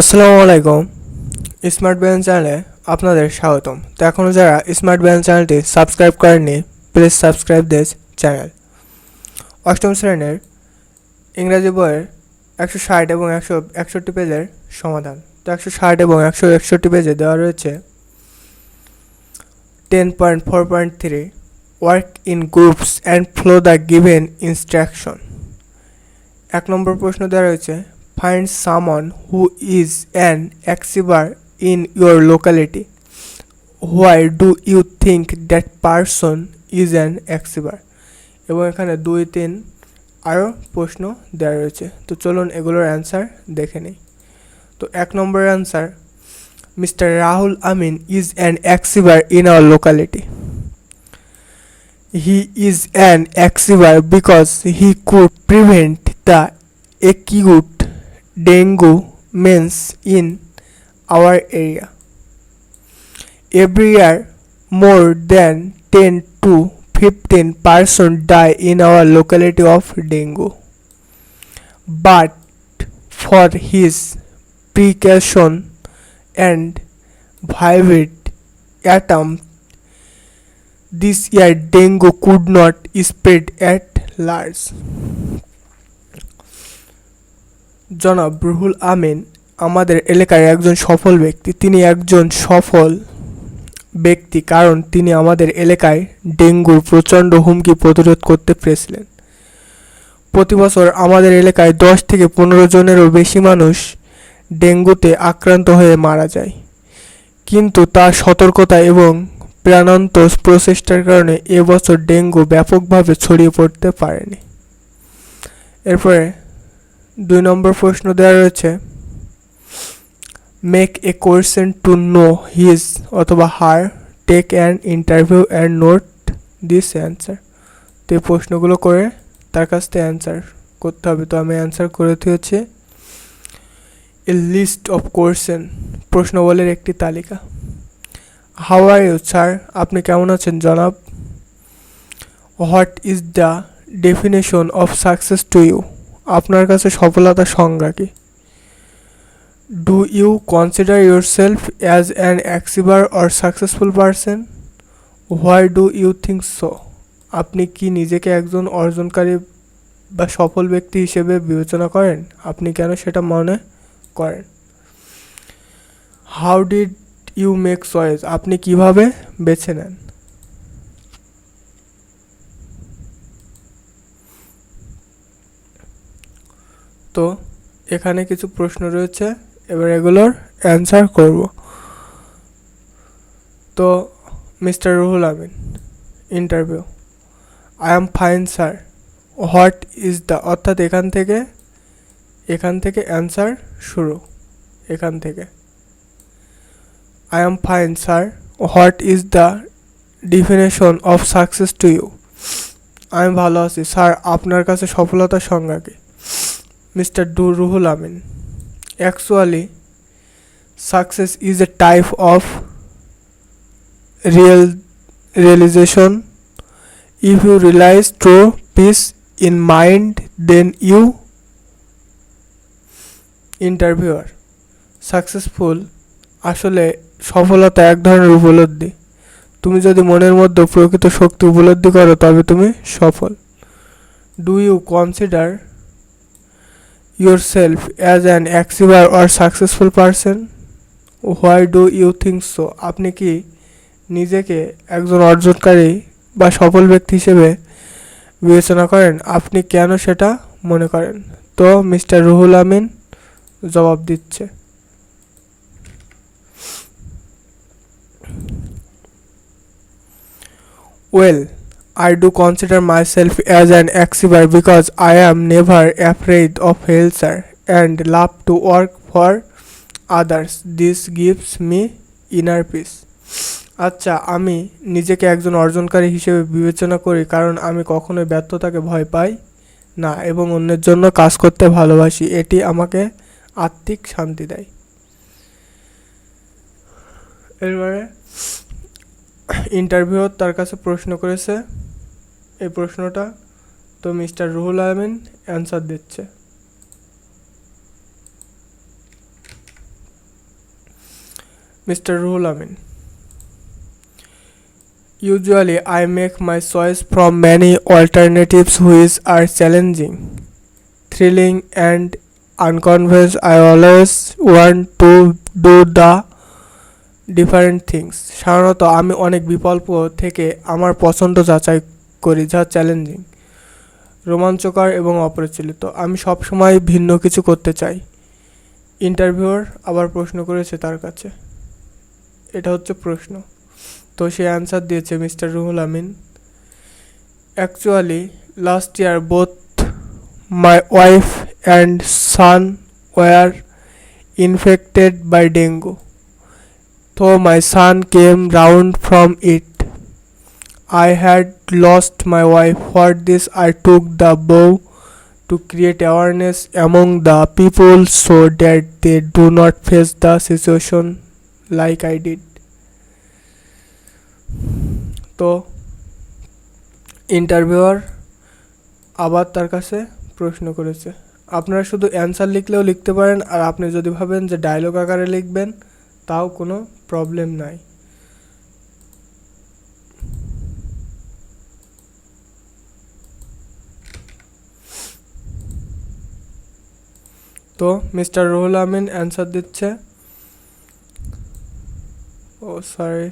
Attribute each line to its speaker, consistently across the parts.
Speaker 1: আসসালামু আলাইকুম। Smart balance চ্যানেলে আপনাদের স্বাগতম। তো এখনও যারা স্মার্ট ব্যালেন্স চ্যানেলটি সাবস্ক্রাইব করেননি, প্লিজ সাবস্ক্রাইব দিস চ্যানেল। অষ্টম শ্রেণির ইংরাজি বইয়ের একশো ষাট এবং একশো একষট্টি পেজের সমাধান। তো একশো ষাট এবং একশো একষট্টি পেজে দেওয়া রয়েছে ten point four point three, work in groups and follow the given instruction. এক নম্বর প্রশ্ন দেওয়া রয়েছে find someone who is an achiever in your locality. Why do you think that person is an achiever এবং এখানে দুই, তিন আরও প্রশ্ন দেওয়া রয়েছে। তো চলুন এগুলোর অ্যান্সার দেখে নিই। তো এক নম্বরের answer mister Rahul Amin is an achiever in our locality he is an achiever because he could prevent the acute dengue means in our area. Every year, more than 10 to 15 person die in our locality of dengue. But for his precaution and vivid attempt, this year dengue could not spread at large. জনাব রুহুল আমিন, আমাদের এলাকার একজন সফল ব্যক্তি। তিনি একজন সফল ব্যক্তি কারণ তিনি আমাদের এলাকায় ডেঙ্গুর প্রচণ্ড হুমকি প্রতিরোধ করতে পেরেছিলেন। প্রতি বছর আমাদের এলাকায় দশ থেকে পনেরো জনেরও বেশি মানুষ ডেঙ্গুতে আক্রান্ত হয়ে মারা যায়। কিন্তু তার সতর্কতা এবং প্রাণান্ত প্রচেষ্টার কারণে এবছর ডেঙ্গু ব্যাপকভাবে ছড়িয়ে পড়তে পারেনি। এরপরে দুই নম্বর প্রশ্ন দেওয়া রয়েছে make a question to know his অথবা her take an interview and note this answer তো এই প্রশ্নগুলো করে তার কাছ থেকে অ্যান্সার করতে হবে। তো আমি অ্যান্সার করে দিয়েছি এ লিস্ট অফ কোয়েশ্চেন প্রশ্নবলের একটি তালিকা। হাউ আর ইউ স্যার আপনি কেমন আছেন, জনাব? What is the definition of success to you আপনার কাছে সফলতার সংজ্ঞা কি? Do you consider yourself as an achiever or successful person why do you think so আপনি কি নিজেকে একজন অর্জনকারী বা সফল ব্যক্তি হিসেবে বিবেচনা করেন? আপনি কেন সেটা মনে করেন? How did you make choice আপনি কীভাবে বেছে নেন? তো এখানে কিছু প্রশ্ন রয়েছে, এবার এগুলোর অ্যান্সার করব। তো mister Ruhul Amin interview I am fine sir what is the অর্থাৎ এখান থেকে এখান থেকে অ্যান্সার শুরু, এখান থেকে। I am fine sir what is the definition of success to you আমি ভালো আছি স্যার আপনার কাছে সফলতার সংজ্ঞা কি? Mister do Ruhul Amin. Actually success is a type of real realization if you realize true peace in mind then you interviewer successful আসলে সফলতা এক ধরনের উপলব্ধি। তুমি যদি মনের মধ্যে প্রকৃত শক্তি উপলব্ধি করো, তবে তুমি সফল। Do you consider yourself as an achiever or successful person? Why do you think so? আপনি কি নিজেকে একজন অর্জনকারী বা সফল ব্যক্তি হিসেবে বিবেচনা করেন? আপনি কেন সেটা মনে করেন? তো মিস্টার রুহুল আমিন জবাব দিচ্ছে। Well I do consider myself as an achiever because I am never afraid of failure and love to work for others. This gives me inner peace. আচ্ছা আমি নিজেকে একজন অর্জনকারী হিসেবে বিবেচনা করি কারণ আমি কখনোই ব্যর্থতাকে ভয় পাই না এবং অন্যের জন্য কাজ করতে ভালোবাসি এটি আমাকে আত্মিক শান্তি দেয় এরপরে ইন্টারভিউ তার কাছে প্রশ্ন করেছে এই প্রশ্নটা তো মিস্টার রুহুল আহমেদ অ্যান্সার দিচ্ছে। Mister Ruhul Amin usually I make my choice from many alternatives which are challenging thrilling and unconventional I always want to do the different things সাধারণত আমি অনেক বিকল্প থেকে আমার পছন্দ যাচাই করি, যা চ্যালেঞ্জিং রোমাঞ্চকর এবং অপরিচালিত। আমি সব সময় ভিন্ন কিছু করতে চাই। ইন্টারভিউয়ার আবার প্রশ্ন করেছে তার কাছে। এটা হচ্ছে প্রশ্ন। তো সে অ্যান্সার দিয়েছে, mister Ruhul Amin actually last year both my wife and son were infected by dengue তো my son came round from it I had lost my wife. For this, I took the vow to create awareness among the people so that they do not face the situation like I did. তো interviewer আবার তার কাছে প্রশ্ন করেছে আপনারা শুধু answer লিখলেও লিখতে পারেন আর আপনি যদি ভাবেন যে ডায়লগ আকারে লিখবেন তাও কোনো প্রবলেম নাই তো মিস্টার রুহুল আমিন অ্যান্সার দিচ্ছে ও sorry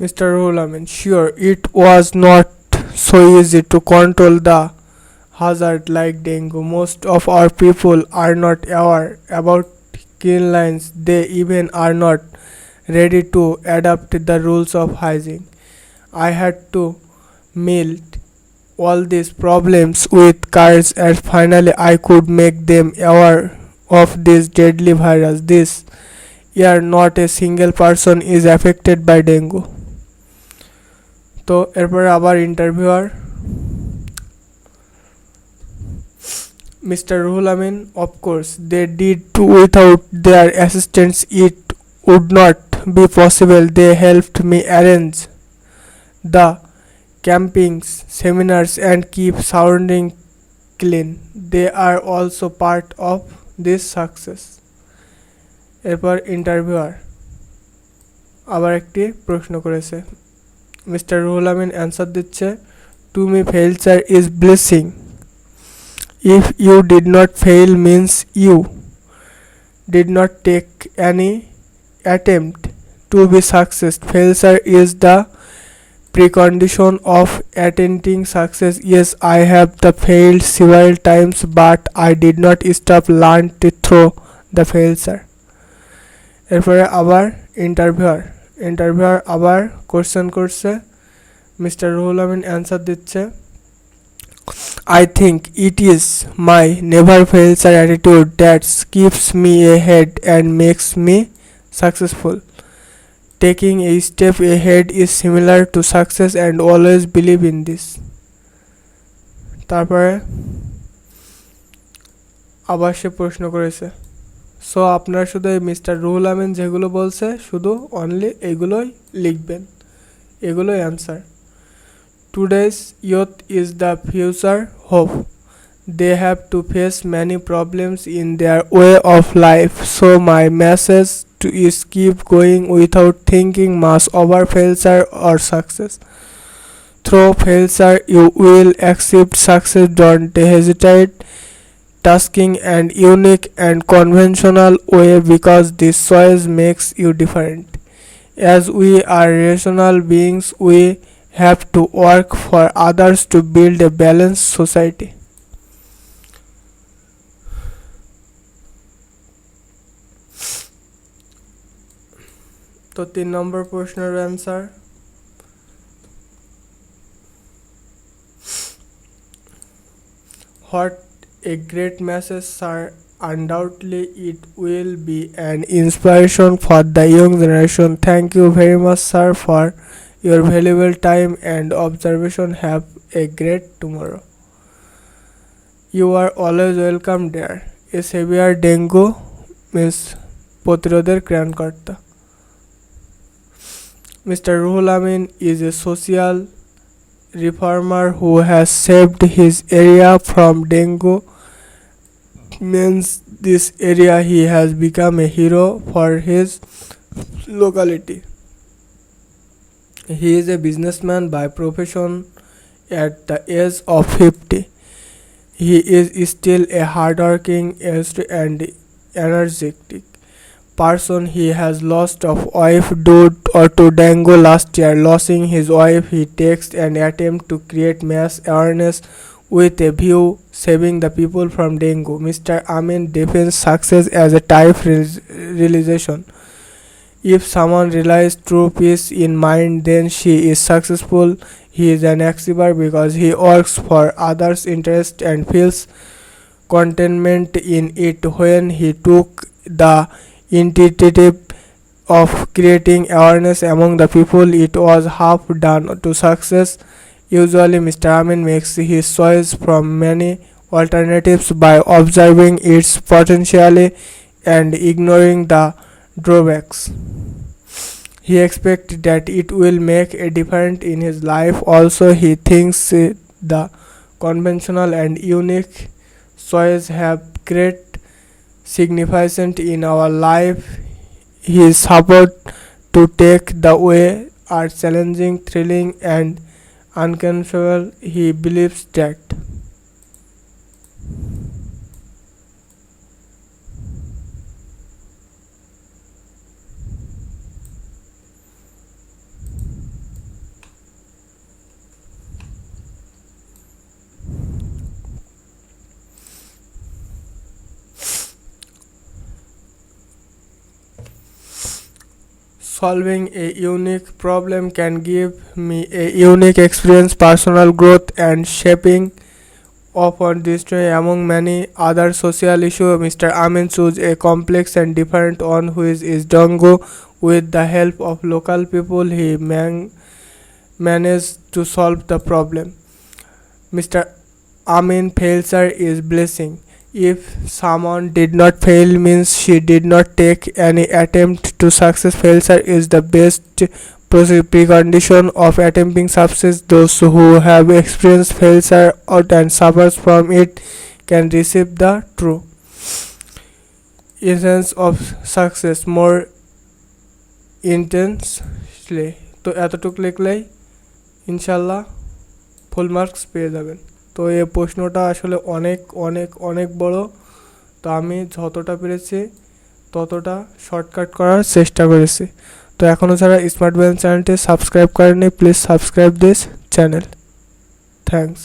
Speaker 1: Mr. Ruhul Amin, sure, it was not so easy to control the hazard like dengue. Most of our people are not aware about clean lines. They even are not ready to adapt the rules of hygiene. I had to meet all these problems with courage and finally I could make them aware of this deadly virus. This year not a single person is affected by dengue. তো এরপরে আবার interviewer Mr. Ruhul Amin, of course, they did too. Without their assistance, it would not be possible. They helped me arrange the campings, seminars, and keep surrounding clean. They are also part of this success. এরপর interviewer আবার একটি প্রশ্ন করেছে mister Ruhul Amin answer দিচ্ছে to me failure is blessing if you did not fail means you did not take any attempt to be success failure is the precondition of attaining success yes i have the failed several times but i did not stop learn to throw the failure এরপরে আবার interviewer interviewer আবার question করছে mister Ruhul Amin answer দিচ্ছে I think it is my never fails attitude that keeps me ahead and makes me successful. Taking a step ahead is similar to success and always believe in this. তারপরে আবার সে প্রশ্ন করেছে so আপনারা শুধু এই mister Ruhul আমিন যেগুলো বলছে শুধু অনলি এগুলোই লিখবেন এগুলোই answer Today's youth is the future hope. They have to face many problems in their way of life. So my message to is keep going without thinking much over failure or success. Through failure you will accept success. Don't hesitate. Tasking and unique and conventional way because this choice makes you different. As we are rational beings, we have to work for others to build a balanced society. তো তিন নম্বর প্রশ্নের answer What a great message, sir. Undoubtedly, it will be an inspiration for the young generation. Thank you very much, sir, for your valuable time and observation. Have a great tomorrow. You are always welcome there. A severe dengue means প্রতিরোধের ত্রাণকর্তা Mr. Ruhul Amin is a social reformer who has saved his area from dengue. Means this area he has become a hero for his locality. He is a businessman by profession at the age of 50. He is still a hardworking and energetic person. He has lost of wife due to dengue last year. Losing his wife, he takes an attempt to create mass awareness with a view saving the people from dengue. Mr. Amin defines success as a type realization. If someone realizes true peace in mind, then she is successful. He is an achiever because he works for others' interest and feels contentment in it. When he took the initiative of creating awareness among the people, it was half done to success. Usually, Mr. Amin makes his choice from many alternatives by observing its potentiality and ignoring the drawbacks. He expects that it will make a difference in his life. Also, he thinks the conventional and unique choice have great significance in our life. His support to take the way are challenging, thrilling, and uncontrollable. He believes that solving a unique problem can give me a unique experience, personal growth, and shaping upon this day among many other social issues. Mr. Amin chose a complex and different one, which is Dongo. With the help of local people, he man- managed to solve the problem. Mr. Amin failure is blessing. If someone did not fail means she did not take any attempt to success. Failure is the best pre- precondition of attempting success. Those who have experienced failure or and suffers from it can receive the true essence of success more intensely. তো এতটুকু লিখলেই ইনশাল্লাহ full marks পেয়ে যাবেন তো এই প্রশ্নটা আসলে অনেক অনেক অনেক বড়। তো আমি যতটা পেরেছি ততটা শর্টকাট করার চেষ্টা করেছি। তো এখনও যারা স্মার্ট ব্যান্ড চ্যানেলটি সাবস্ক্রাইব করেনি please subscribe this channel thanks